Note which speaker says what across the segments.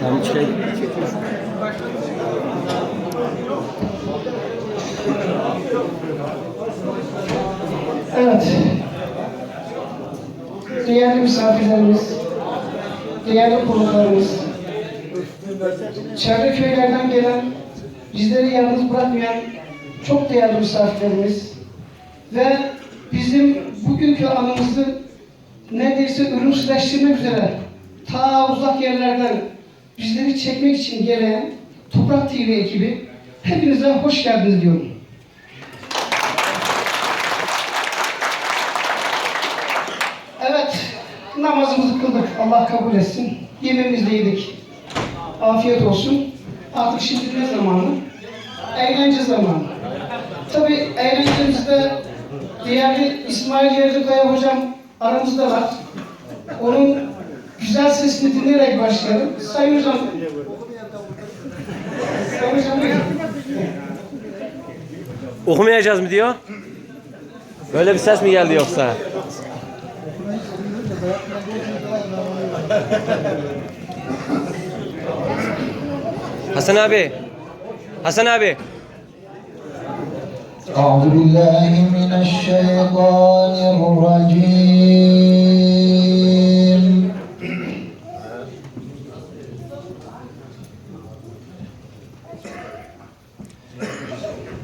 Speaker 1: Tamam çıkayım.
Speaker 2: Evet. Değerli misafirlerimiz, değerli konuklarımız, çevre köylerden gelen, bizleri yalnız bırakmayan çok değerli misafirlerimiz ve bizim bugünkü anımızı neredeyse ölümsüzleştirmek üzere ta uzak yerlerden bizleri çekmek için gelen Toprak TV ekibi hepinize hoş geldiniz diyorum. Evet, namazımızı kıldık. Allah kabul etsin. Yemeğimizi de yedik. Afiyet olsun. Artık şimdi ne zamanı? Eğlence zamanı. Tabii eğlencemizde değerli İsmail Yerlikaya hocam aramızda var. Onun güzel sesini dinleyerek başlayalım. Sayın hocam. Sayın hocam buyurun.
Speaker 1: Okumayacağız mı diyor? Böyle bir ses mi geldi yoksa? Hasan abi. Hasan abi.
Speaker 3: أعوذ بالله من الشيطان الرجيم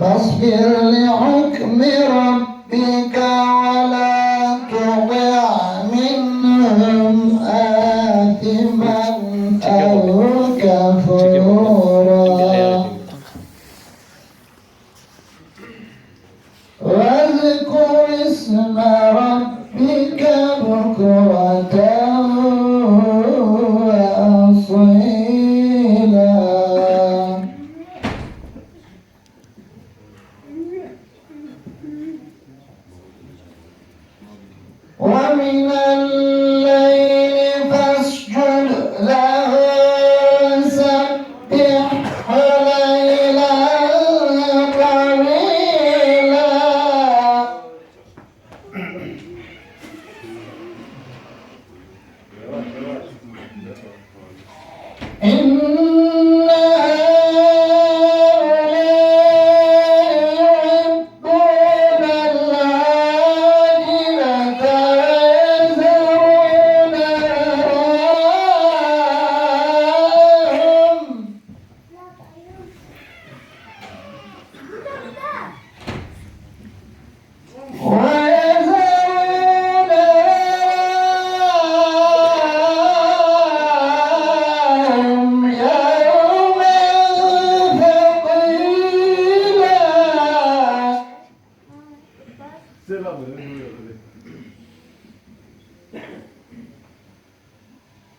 Speaker 3: فاصبر لحكم ربك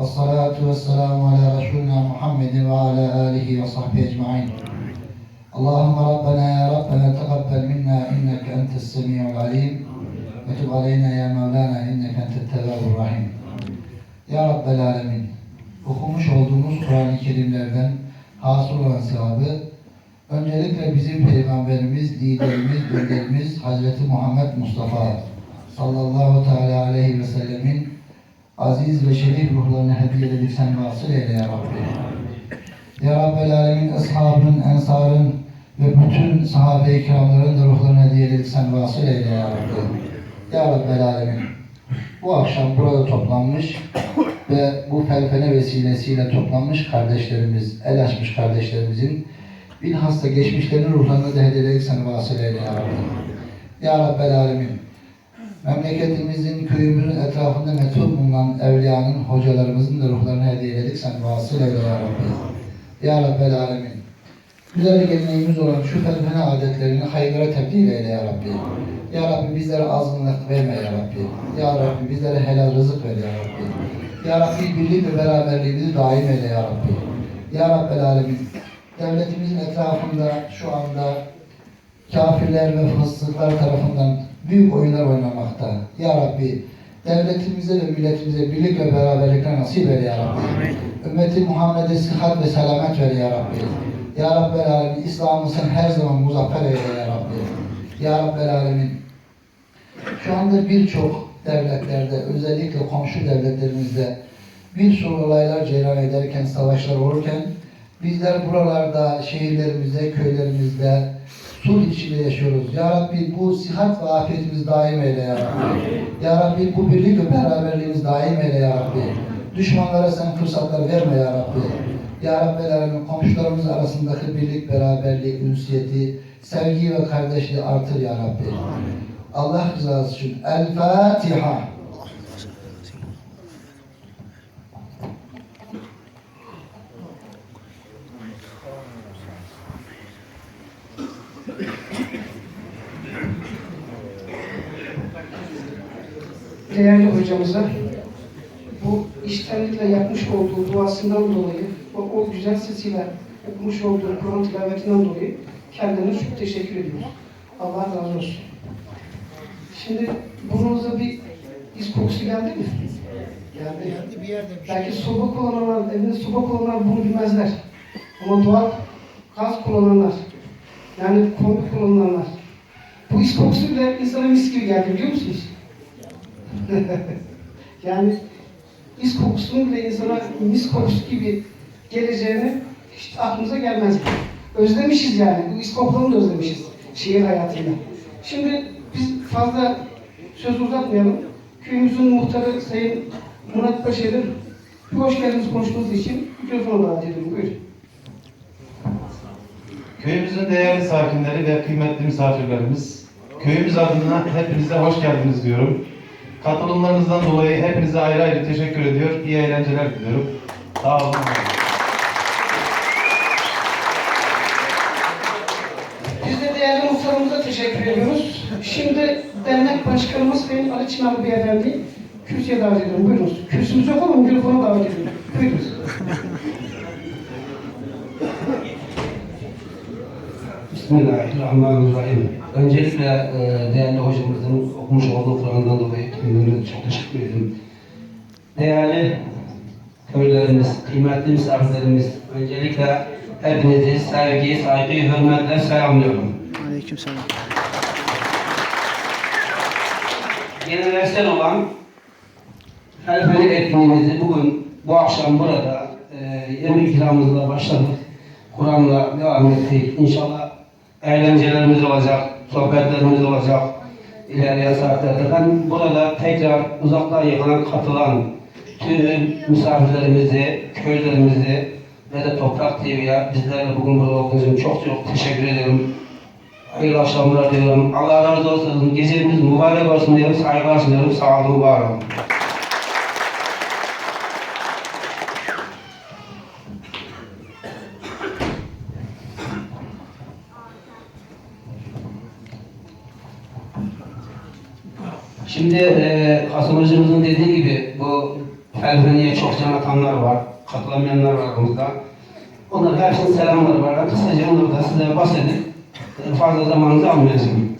Speaker 3: والصلاة والسلام على رسولنا محمد وعلى آله وصحبه أجمعين اللهم ربنا يا ربنا تقبل منا إنك أنت السميع العليم وتب علينا يا مولانا إنك أنت التواب الرحيم Ya Rabbel Alemin, okumuş olduğumuz Kur'an-ı Kerimlerden hasıl olan sevabı, öncelikle bizim Peygamberimiz, liderimiz, önderimiz Hazreti Muhammed Mustafa sallallahu teala aleyhi ve sellemin aziz ve şerif ruhlarını hediye edip sen vasıl eyle ya Rabbi. Ya Rabbel ashabın, ensarın ve bütün sahabe-i kiramların da ruhlarını hediye edip sen vasıl eyle ya Rabbi. Ya Rabbel bu akşam burada toplanmış ve bu felfene vesilesiyle toplanmış kardeşlerimiz, el açmış kardeşlerimizin bilhassa geçmişlerinin ruhlarını da hediye ederek sana vasıl eyle ya Rabbi. Ya Rabbel. Memleketimizin, köyümüzün etrafında metul bulunan evliyanın, hocalarımızın da ruhlarını hediye ederek sana vasıl eyle ya Rabbi. Ya Rabbel Alemin. Güzel geleneğimiz olan şu felfene adetlerini hayırlara tebdil eyle ya Rabbi. Ya Rabbi bizlere azgınlık verme ya Rabbi. Ya Rabbi bizlere helal rızık ver ya Rabbi. Ya Rabbi birlik ve beraberliğimizi daim eyle ya Rabbi. Ya Rabbel Alemin. Devletimizin etrafında şu anda kafirler ve fıstıklar tarafından büyük oyunlar oynamakta. Ya Rabbi devletimize ve milletimize birlik ve beraberlikler nasip eyle ya Rabbi. Ümmeti Muhammed'e sıhhat ve selamet ver ya Rabbi. Ya Rabbel Alemin İslam'ımızın her zaman muzaffer eyle ya Rabbi. Ya Rabbel Alemin şu anda birçok devletlerde, özellikle komşu devletlerimizde bir sürü olaylar cereyan ederken, savaşlar olurken bizler buralarda, şehirlerimizde, köylerimizde sulh içinde yaşıyoruz. Ya Rabbi bu sihat ve afiyetimiz daim eyle ya Rabbi. Ya Rabbi bu birlik ve beraberliğimiz daim eyle ya Rabbi. Düşmanlara sen fırsatlar verme ya Rabbi. Ya Rabbi Alemin komşularımız arasındaki birlik, beraberlik, ünsiyeti, sevgi ve kardeşliği artır ya Rabbi. Allah rızası için. El Fatiha.
Speaker 2: Değerli hocamıza bu iştenlikle yapmış olduğu duasından dolayı o, o güzel sesiyle okumuş olduğu Kur'an tilavetinden dolayı kendine çok teşekkür ediyoruz. Allah razı olsun. Şimdi burnunuza bir iz kokusu geldi mi? Geldi.
Speaker 3: Bir yerde
Speaker 2: Belki soba kullananlar, evinde soba kullananlar bunu bilmezler. Ama doğal gaz kullananlar, yani kombi kullananlar. Bu is kokusu bile insana mis gibi geldi biliyor musunuz? yani is kokusunun bile insana mis kokusu gibi geleceğini hiç aklımıza gelmez. Özlemişiz yani. Bu is kokularını da özlemişiz şehir hayatıyla. Şimdi biz fazla söz uzatmayalım. Köyümüzün muhtarı Sayın Murat Paşa'nın bir hoş geldiniz konuşması için mikrofonu davet ediyorum. Buyurun.
Speaker 4: Köyümüzün değerli sakinleri ve kıymetli misafirlerimiz, köyümüz adına hepinize hoş geldiniz diyorum. Katılımlarınızdan dolayı hepinize ayrı ayrı teşekkür ediyor. İyi eğlenceler diliyorum. Sağ olun.
Speaker 2: Biz de değerli muhtarımıza teşekkür ediyoruz. Şimdi dernek başkanımız Sayın Ali Çınar Beyefendi kürsüye davet ediyorum. Buyurunuz. Kürsümüz yok ama mikrofonu davet ediyorum. Buyurunuz.
Speaker 5: Bismillahirrahmanirrahim. Öncelikle e, değerli hocamızın okumuş olduğu Kur'an'dan dolayı kendilerine çok teşekkür ederim. Değerli köylerimiz, kıymetli misafirlerimiz, öncelikle hepinizi sevgi, saygı, hürmetle selamlıyorum.
Speaker 2: Aleykümselam.
Speaker 5: Geleneksel olan Elfeli etkinliğimizi bugün, bu akşam burada e, yemek ikramımızla başladık. Kur'an'la devam ettik. İnşallah eğlencelerimiz olacak, sohbetlerimiz olacak ilerleyen saatlerde. Ben burada tekrar uzaktan yakından katılan tüm misafirlerimizi, köylerimizi ve de Toprak TV'ye bizlerle bugün burada olduğunuz için çok çok teşekkür ederim. Hayırlı akşamlar diyorum. Allah razı olsun. Geceniz mübarek olsun diyorum. Saygılar sunuyorum. Sağ olun, var olun. Şimdi e, Hasan hocamızın dediği gibi bu felfeniye çok can atanlar var. Katılamayanlar var aramızda. Onların hepsinin selamları var. Kısaca onları da size bahsedip e, fazla zamanınızı almayacağım.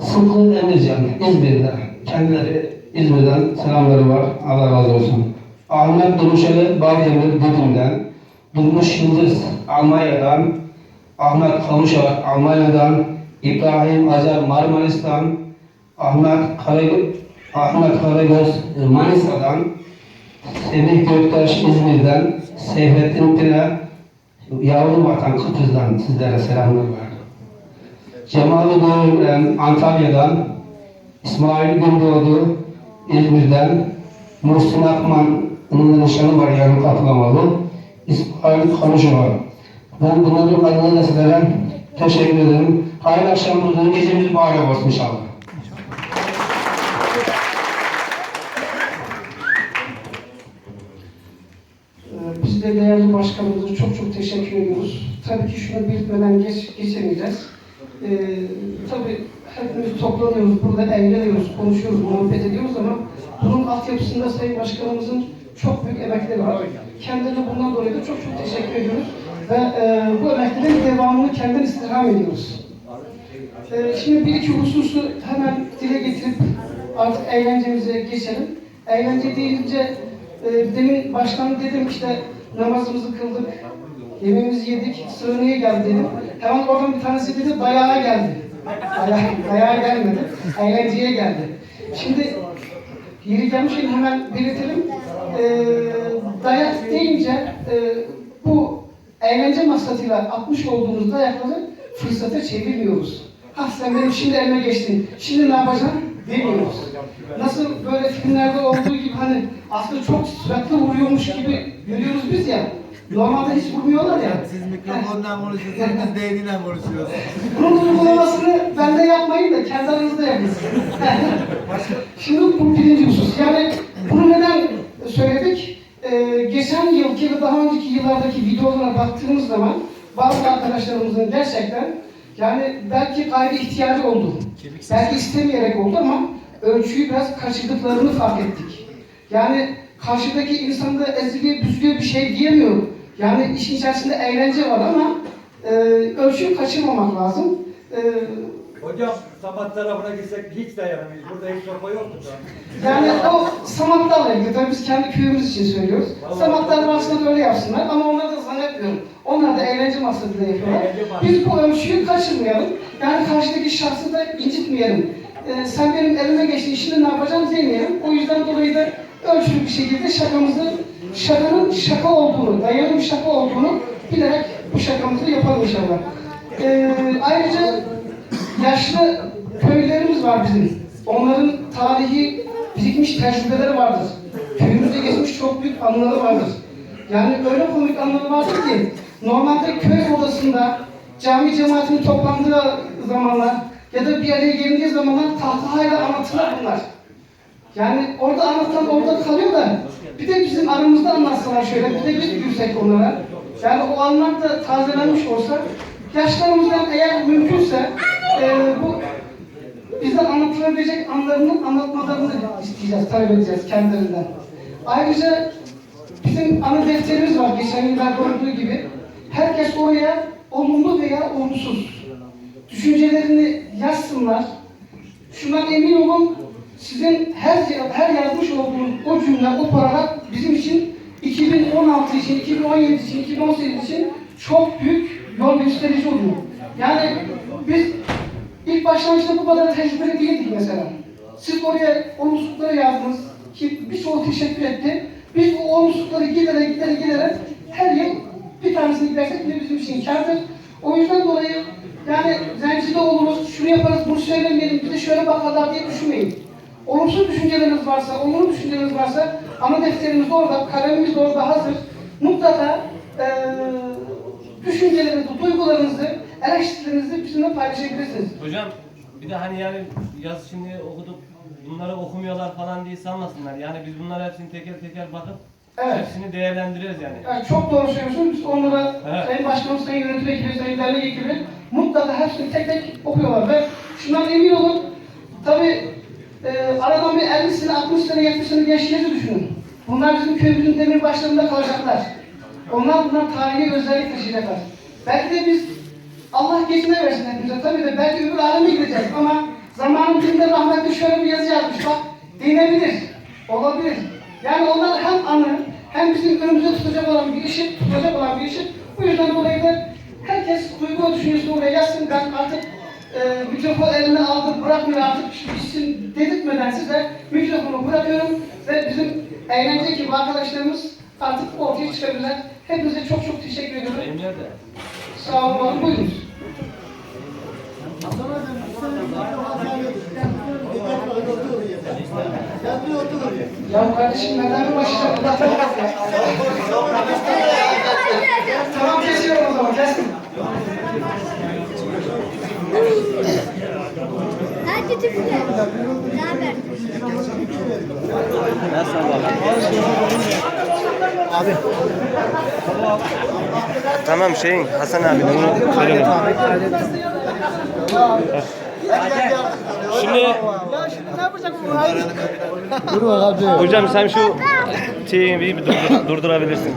Speaker 5: Sınkı Emircan, İzmir'de. Kendileri İzmir'den selamları var. Allah razı olsun. Ahmet Durmuşeli Bağdemir Didim'den. Durmuş Yıldız Almanya'dan. Ahmet Kavuşar Almanya'dan. İbrahim Acar Marmaris'ten. Ahmet Karagöz, Ahmet Karagöz Manisa'dan. Semih Göktaş İzmir'den. Seyfettin Pire Yavru Vatan Kıbrıs'tan sizlere selamlar var. Cemal Doğru Antalya'dan, İsmail Gündoğdu İzmir'den, Muhsin Akman'ın nişanı var yarın katılamalı. İsmail Konuşma. Ben bunların adına da sizlere teşekkür ederim. Hayırlı akşamlar, gecemiz mübarek olsun inşallah.
Speaker 2: De değerli başkanımıza çok çok teşekkür ediyoruz. Tabii ki şunu belirtmeden geç, geçemeyeceğiz. Ee, tabii hepimiz toplanıyoruz, burada eğleniyoruz, konuşuyoruz, muhabbet ediyoruz ama bunun altyapısında Sayın Başkanımızın çok büyük emekleri var. Kendilerine bundan dolayı da çok çok teşekkür ediyoruz. Ve e, bu emeklerin devamını kendine istirham ediyoruz. Ee, şimdi bir iki hususu hemen dile getirip artık eğlencemize geçelim. Eğlence deyince e, demin baştan dedim işte namazımızı kıldık, yemeğimizi yedik, sığınıya geldi dedim. Hemen oradan bir tanesi dedi dayağa geldi. Dayağa, dayağa gelmedi, eğlenceye geldi. Şimdi yeri gelmişken hemen belirtelim. Ee, dayak deyince e, bu eğlence maksatıyla atmış olduğumuz dayakları fırsata çevirmiyoruz. Ha sen benim şimdi elime geçtin, şimdi ne yapacaksın demiyoruz. Nasıl böyle filmlerde olduğu gibi hani aslında çok süratli vuruyormuş gibi görüyoruz biz ya. Normalde hiç vurmuyorlar ya.
Speaker 6: Siz mikrofondan konuşuyorsunuz, biz değniyle konuşuyoruz.
Speaker 2: Bunun uygulamasını bende yapmayın da kendi aranızda yapın. Şimdi bu birinci husus. Yani bunu neden söyledik? Ee, geçen yılki ve daha önceki yıllardaki videolara baktığımız zaman bazı arkadaşlarımızın gerçekten yani belki gayri ihtiyacı oldu. Belki istemeyerek oldu ama ölçüyü biraz kaçırdıklarını fark ettik. Yani karşıdaki insanda ezgi, büzgü bir şey diyemiyor. Yani işin içerisinde eğlence var ama e, ölçüyü kaçırmamak lazım. E,
Speaker 6: Hocam Samat tarafına gitsek hiç dayanamayız. Burada hiç sopa yoktu da.
Speaker 2: yani o samatlarla ilgili, tabii biz kendi köyümüz için söylüyoruz. Samatlar varsa da öyle yapsınlar ama onları da zannetmiyorum. Onlar da eğlence maksadıyla yapıyorlar. Biz bu ölçüyü kaçırmayalım. Yani karşıdaki şahsı da incitmeyelim. Ee, sen benim elime geçtin, şimdi ne yapacağım demeyelim. O yüzden dolayı da ölçülü bir şekilde şakamızı, şakanın şaka olduğunu, dayanın şaka olduğunu bilerek bu şakamızı yapalım inşallah. Ee, ayrıca yaşlı köylerimiz var bizim. Onların tarihi birikmiş tecrübeleri vardır. Köyümüzde geçmiş çok büyük anıları vardır. Yani öyle komik anıları vardır ki normalde köy odasında cami cemaatinin toplandığı zamanlar ya da bir araya gelindiği zamanlar tahtayla anlatılır bunlar. Yani orada anlatan orada kalıyor da bir de bizim aramızda anlatsalar şöyle bir de biz gülsek onlara. Yani o anlar da tazelenmiş olsa yaşlarımızdan eğer mümkünse e, bu bize anlatılabilecek anlarını anlatmalarını isteyeceğiz, talep edeceğiz kendilerinden. Ayrıca bizim anı defterimiz var geçen yıllarda olduğu gibi. Herkes oraya olumlu veya olumsuz düşüncelerini yazsınlar. Şundan emin olun, sizin her her yazmış olduğunuz o cümle, o paragraf bizim için 2016 için, 2017 için, 2018 için çok büyük yol gösterici oluyor. Yani biz ilk başlangıçta bu kadar tecrübeli değildik mesela. Siz oraya olumsuzlukları yazdınız ki birçoğu teşekkür etti. Biz bu olumsuzlukları giderek giderek giderek her yıl bir tanesini gidersek bile bizim için kârdır. O yüzden dolayı yani zencide oluruz, şunu yaparız, bunu söylemeyelim, bir de şöyle bakarlar diye düşünmeyin. Olumsuz düşünceleriniz varsa, olumlu düşünceleriniz varsa ana defterimiz orada, kalemimiz orada hazır. Mutlaka eee düşüncelerinizi, duygularınızı, eleştirilerinizi bizimle paylaşabilirsiniz.
Speaker 1: Hocam bir de hani yani yaz şimdi okuduk bunları okumuyorlar falan diye sanmasınlar. Yani biz bunları hepsini teker teker bakıp
Speaker 2: Evet.
Speaker 1: hepsini değerlendiririz yani.
Speaker 2: Yani çok doğru söylüyorsunuz. Biz onlara
Speaker 1: Evet.
Speaker 2: Sayın Başkanım, Sayın Yönetim Ekibi, Sayın Dernek Ekibi mutlaka hepsini tek tek okuyorlar ve şundan emin olun. Tabi e, aradan bir 50 sene, 60 sene, 70 sene geçtiğinizi düşünün. Bunlar bizim köyümüzün demir başlarında kalacaklar. Onlar bunlar tarihi özellik taşıyacaklar. Belki de biz Allah geçine versin hepimize. Tabii de belki öbür aleme gideceğiz ama zamanın birinde rahmetli şöyle bir yazı yazmış bak. Dinebilir. Olabilir. Yani onlar hem anı hem bizim önümüze tutacak olan bir işi, tutacak olan bir işi. Bu yüzden dolayı da herkes duygu düşüncesini oraya yazsın. Ben artık e, mikrofon eline aldım, bırakmıyor artık bitsin dedirtmeden size mikrofonu bırakıyorum ve bizim eğlence gibi arkadaşlarımız artık ortaya çıkabilirler. Hepinize çok çok teşekkür ediyorum.
Speaker 1: Benim nerede?
Speaker 2: Sağ olun, olun. buyurun. Ya kardeşim neden başlayacak? tamam kesiyorum o zaman, kesin.
Speaker 7: Hadi tüpü. Ne haber?
Speaker 1: Tamam şeyin Hasan abi bunu söylemedim. Şimdi Hocam sen şu şeyi bir durdur- durdurabilirsin.